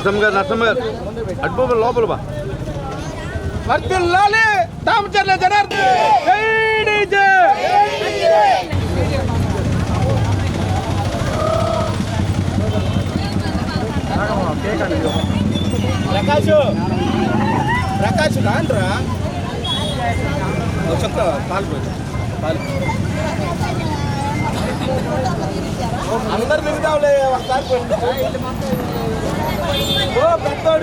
నరసమ్మ గారు నరసమ్మ గారు. అటు లోపల బా వర్తిల్లాలి దామచర్ల జనార్దన్. జై డీజే. ప్రకాష్ ప్రకాష్ రాండ్రా. చక్క పాలు పోయి. పాలు. అందరు తిరుగుతావులే ఒకసారి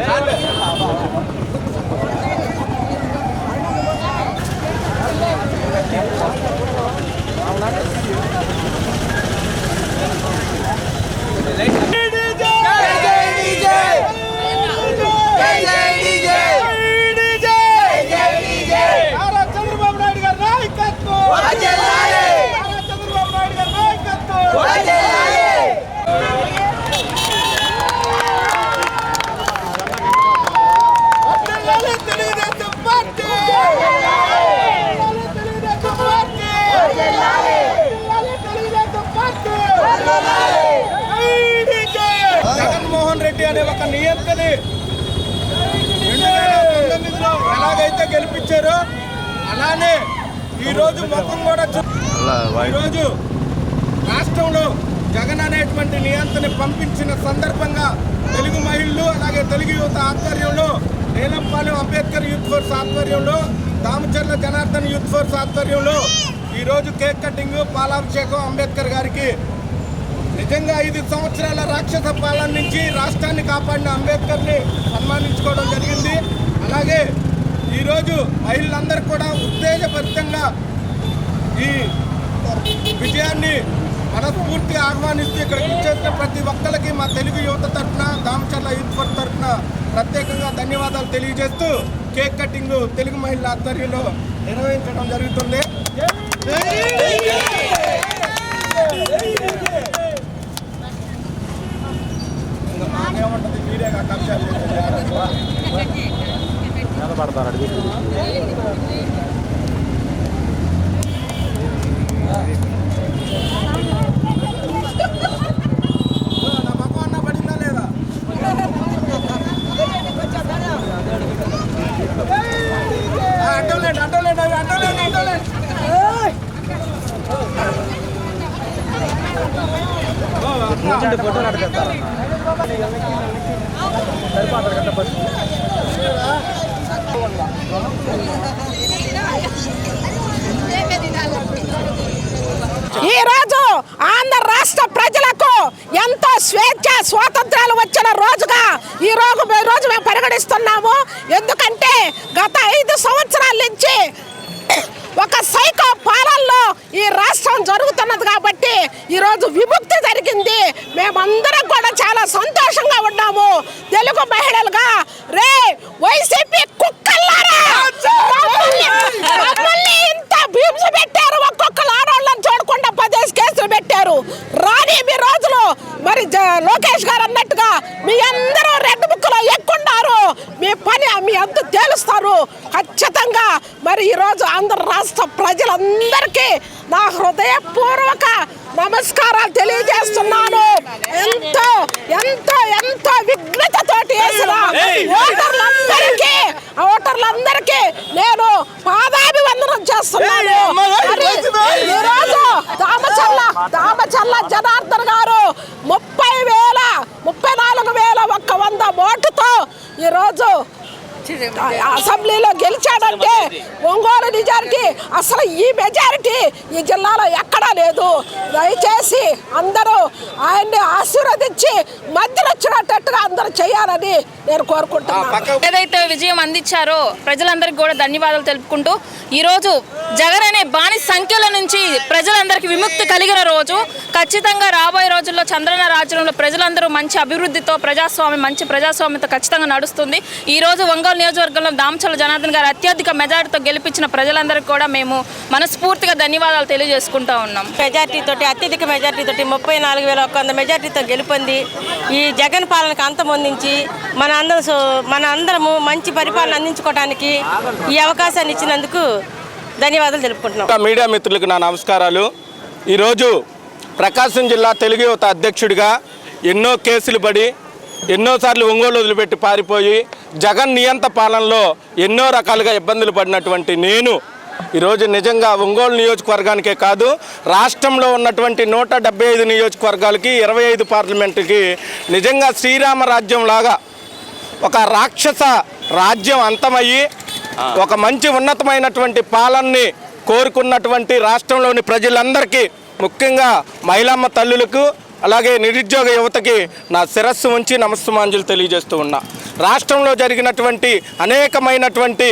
చాలే. నారా చంద్రబాబు నాయుడు గారి నాయకత్వం నారా చంద్రబాబు నాయుడు గారి నాయకత్వం వర్ధిల్లాలి తెలుగుదేశం పార్టీ వర్ధిల్లాలి తెలుగుదేశం పార్టీ వర్ధిల్లాలి తెలుగుదేశం పార్టీ ఐడీజే. జగన్మోహన్ రెడ్డి అనే ఒక నియంత్రని రెండు వేల పంతొమ్మిదిలో ఎలాగైతే గెలిపించారో అలానే ఈ రోజు మొత్తం కూడా ఈరోజు రాష్ట్రంలో జగన్ అనేటువంటి నియంత్రణ పంపించిన సందర్భంగా తెలుగు మహిళలు అలాగే తెలుగు యువత ఆధ్వర్యంలో నీలంపాలెం అంబేద్కర్ యూత్ ఫోర్స్ ఆధ్వర్యంలో దామచర్ల జనార్దన్ యూత్ ఫోర్స్ ఆధ్వర్యంలో ఈరోజు కేక్ కటింగ్ పాలాభిషేకం అంబేద్కర్ గారికి నిజంగా ఐదు సంవత్సరాల రాక్షస పాలన నుంచి రాష్ట్రాన్ని కాపాడిన అంబేద్కర్ని సన్మానించుకోవడం జరిగింది. అలాగే ఈరోజు మహిళలందరూ కూడా ఉత్తేజభరితంగా ఈ విజయాన్ని మనస్ఫూర్తిగా ఆహ్వానిస్తూ ఇక్కడ ఇచ్చేసిన ప్రతి ఒక్కరికి మా తెలుగు యువత తరఫున దామచర్ల యూత్ ఫోర్స్ తరఫున ప్రత్యేకంగా ధన్యవాదాలు తెలియజేస్తూ కేక్ కటింగ్ తెలుగు మహిళల ఆధ్వర్యంలో నిర్వహించడం జరుగుతుంది. నిలబడతారు అడిగి ఈ రోజు ఆంధ్ర రాష్ట్ర ప్రజలకు ఎంతో స్వేచ్ఛ స్వాతంత్రాలు వచ్చిన రోజుగా ఈ రోజు రోజు మేము పరిగణిస్తున్నాము. ఎందుకంటే గత ఐదు సంవత్సరాల నుంచి ఒక సైకో పాలనలో ఈ జరుగుతున్నది కాబట్టి ఈరోజు విముక్తి జరిగింది. మేమందరం కూడా చాలా సంతోషంగా ఉన్నాము. తెలుగు మహిళలుగా రే వైసీపీ కుక్కల్లారా? మమ్మల్ని- ఇంత భీమ్స్ పెట్టారు ఒక్కొక్క ఆడవాళ్ళని చూడకుండా పదేసి కేసులు పెట్టారు. కానీ మీ రోజులు. మరి జ- లోకేష్ గారు అన్నట్టుగా మీ అందరూ రెడ్ బుక్లో ఎక్కున్నారు మీ పని మీ అంత తేలుస్తారు. ఖచ్చితంగా మరి ఈరోజు ఆంధ్ర రాష్ట్ర ప్రజలందరికీ నా హృదయపూర్వక నమస్కారాలు తెలియజేస్తున్నాను. ఎంతో ఎంతో ఎంతో విఘ్నతతోటి వేసిన ఓటర్లందరికీ ఓటర్లందరికీ నేను పాదాభివందనం చేస్తున్నాను. ఈరోజు దామచల్ల దామచల్ల జనార్దన్ గారు ముప్పై వేల ముప్పై నాలుగు వేల ఒక్క వంద ఓటుతో ఈరోజు అసెంబ్లీలో గెలిచాడంటే ఒంగోలు మెజారిటీ అసలు ఈ మెజారిటీ ఈ జిల్లాలో ఎక్కడా లేదు. దయచేసి అందరూ ఆయన్ని ఆశీర్వదించి మధ్యలో వచ్చినట్టుగా అందరూ చేయాలని నేను కోరుకుంటున్నాను. ఏదైతే విజయం అందించారో ప్రజలందరికీ కూడా ధన్యవాదాలు తెలుపుకుంటూ ఈరోజు జగన్ అనే బాని సంఖ్యల నుంచి ప్రజలందరికీ విముక్తి కలిగిన రోజు ఖచ్చితంగా రాబోయే రోజుల్లో చంద్రన రాజ్యంలో ప్రజలందరూ మంచి అభివృద్ధితో ప్రజాస్వామ్యం మంచి ప్రజాస్వామ్యంతో ఖచ్చితంగా నడుస్తుంది. ఈ రోజు ఒంగోలు నియోజకవర్గంలో దామచల జనార్దన్ గారు అత్యధిక మెజార్టీతో గెలిపించిన ప్రజలందరికీ కూడా మేము మనస్ఫూర్తిగా ధన్యవాదాలు తెలియజేసుకుంటా ఉన్నాం. మెజార్టీ తోటి అత్యధిక మెజార్టీ తోటి ముప్పై నాలుగు వేల ఒక్క వంద మెజార్టీతో గెలుపొంది. ఈ జగన్ పాలనకు అంతమొందించి మన అందరం సో- మన అందరము మంచి పరిపాలన అందించుకోవడానికి ఈ అవకాశాన్ని ఇచ్చినందుకు ధన్యవాదాలు తెలుపుకుంటున్నాం. మీడియా మిత్రులకు నా నమస్కారాలు. ఈరోజు ప్రకాశం జిల్లా తెలుగు యువత అధ్యక్షుడిగా ఎన్నో కేసులు పడి ఎన్నోసార్లు ఒంగోలు వదిలిపెట్టి పారిపోయి జగన్ నియంత పాలనలో ఎన్నో రకాలుగా ఇబ్బందులు పడినటువంటి నేను ఈరోజు నిజంగా ఒంగోలు నియోజకవర్గానికే కాదు రాష్ట్రంలో ఉన్నటువంటి నూట డెబ్బై ఐదు నియోజకవర్గాలకి ఇరవై ఐదు పార్లమెంటుకి నిజంగా శ్రీరామ రాజ్యం లాగా ఒక రాక్షస రాజ్యం అంతమయ్యి ఒక మంచి ఉన్నతమైనటువంటి పాలనని కోరుకున్నటువంటి రాష్ట్రంలోని ప్రజలందరికీ ముఖ్యంగా మహిళమ్మ తల్లులకు అలాగే నిరుద్యోగ యువతకి నా శిరస్సు ఉంచి నమస్తమాంజలు తెలియజేస్తూ ఉన్నా. రాష్ట్రంలో జరిగినటువంటి అనేకమైనటువంటి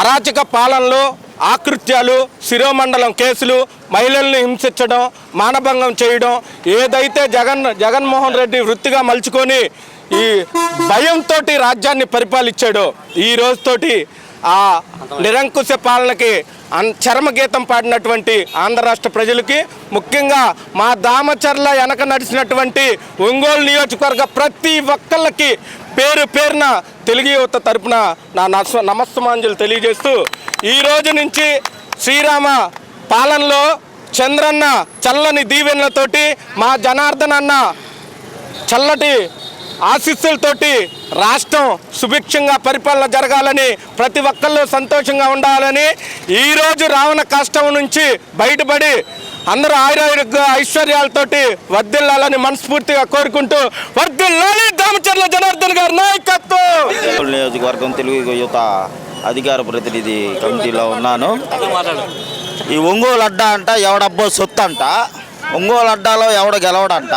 అరాచక పాలనలో ఆకృత్యాలు శిరోమండలం కేసులు మహిళల్ని హింసించడం మానభంగం చేయడం ఏదైతే జగన్ జగన్మోహన్ రెడ్డి వృత్తిగా మలుచుకొని ఈ భయంతో రాజ్యాన్ని పరిపాలించాడో ఈ రోజుతోటి ఆ నిరంకుశ పాలనకి అన్ చరమగీతం పాడినటువంటి ఆంధ్ర రాష్ట్ర ప్రజలకి ముఖ్యంగా మా దామచర్ల వెనక నడిచినటువంటి ఒంగోలు నియోజకవర్గ ప్రతి ఒక్కళ్ళకి పేరు పేరున తెలుగు యువత తరపున నా నమస్ నమస్తమాంజలు తెలియజేస్తూ ఈ రోజు నుంచి శ్రీరామ పాలనలో చంద్రన్న చల్లని దీవెనలతోటి మా జనార్దన్ అన్న చల్లటి ఆశీస్సులతోటి రాష్ట్రం సుభిక్షంగా పరిపాలన జరగాలని ప్రతి ఒక్కళ్ళు సంతోషంగా ఉండాలని ఈరోజు రావణ కష్టం నుంచి బయటపడి అందరూ ఆయుర్వేద ఐశ్వర్యాలతోటి వర్ధిల్లాలని మనస్ఫూర్తిగా కోరుకుంటూ వర్దిల్లాలి దామచర్ల జనార్దన్ గారి నాయకత్వం! నియోజకవర్గం తెలుగు యువత అధికార ప్రతినిధి కమిటీలో ఉన్నాను. ఈ ఒంగోలు అడ్డా అంట ఎవడబ్బో సొత్తు అంట ఒంగోలు అడ్డాలో ఎవడ గెలవడంట.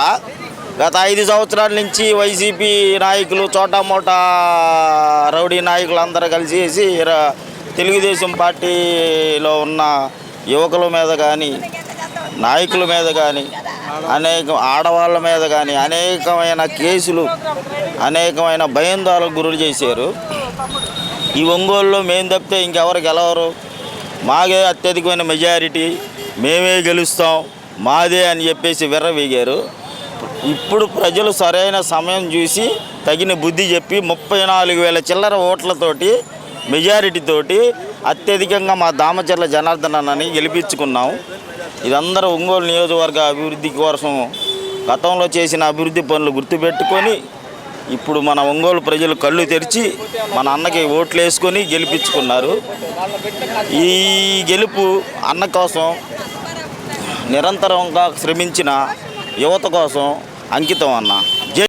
గత ఐదు సంవత్సరాల నుంచి వైసీపీ నాయకులు చోటామోటా రౌడీ నాయకులు అందరూ కలిసి తెలుగుదేశం పార్టీలో ఉన్న యువకుల మీద కానీ నాయకుల మీద కానీ అనేక ఆడవాళ్ళ మీద కానీ అనేకమైన కేసులు అనేకమైన భయందాలకు గురులు చేశారు. ఈ ఒంగోలులో మేము తప్పితే ఇంకెవరు గెలవరు. మాకే అత్యధికమైన మెజారిటీ. మేమే గెలుస్తాం. మాదే అని చెప్పేసి విర్రవీగారు. ఇప్పుడు ప్రజలు సరైన సమయం చూసి తగిన బుద్ధి చెప్పి ముప్పై నాలుగు వేల చిల్లర ఓట్లతోటి మెజారిటీతోటి అత్యధికంగా మా దామచర్ల జనార్దన్ అన్నని గెలిపించుకున్నాం. ఇదందరూ ఒంగోలు నియోజకవర్గ అభివృద్ధి కోసం గతంలో చేసిన అభివృద్ధి పనులు గుర్తుపెట్టుకొని ఇప్పుడు మన ఒంగోలు ప్రజలు కళ్ళు తెరిచి మన అన్నకి ఓట్లు వేసుకొని గెలిపించుకున్నారు. ఈ గెలుపు అన్న కోసం నిరంతరంగా శ్రమించిన యువత కోసం అంకితం అన్న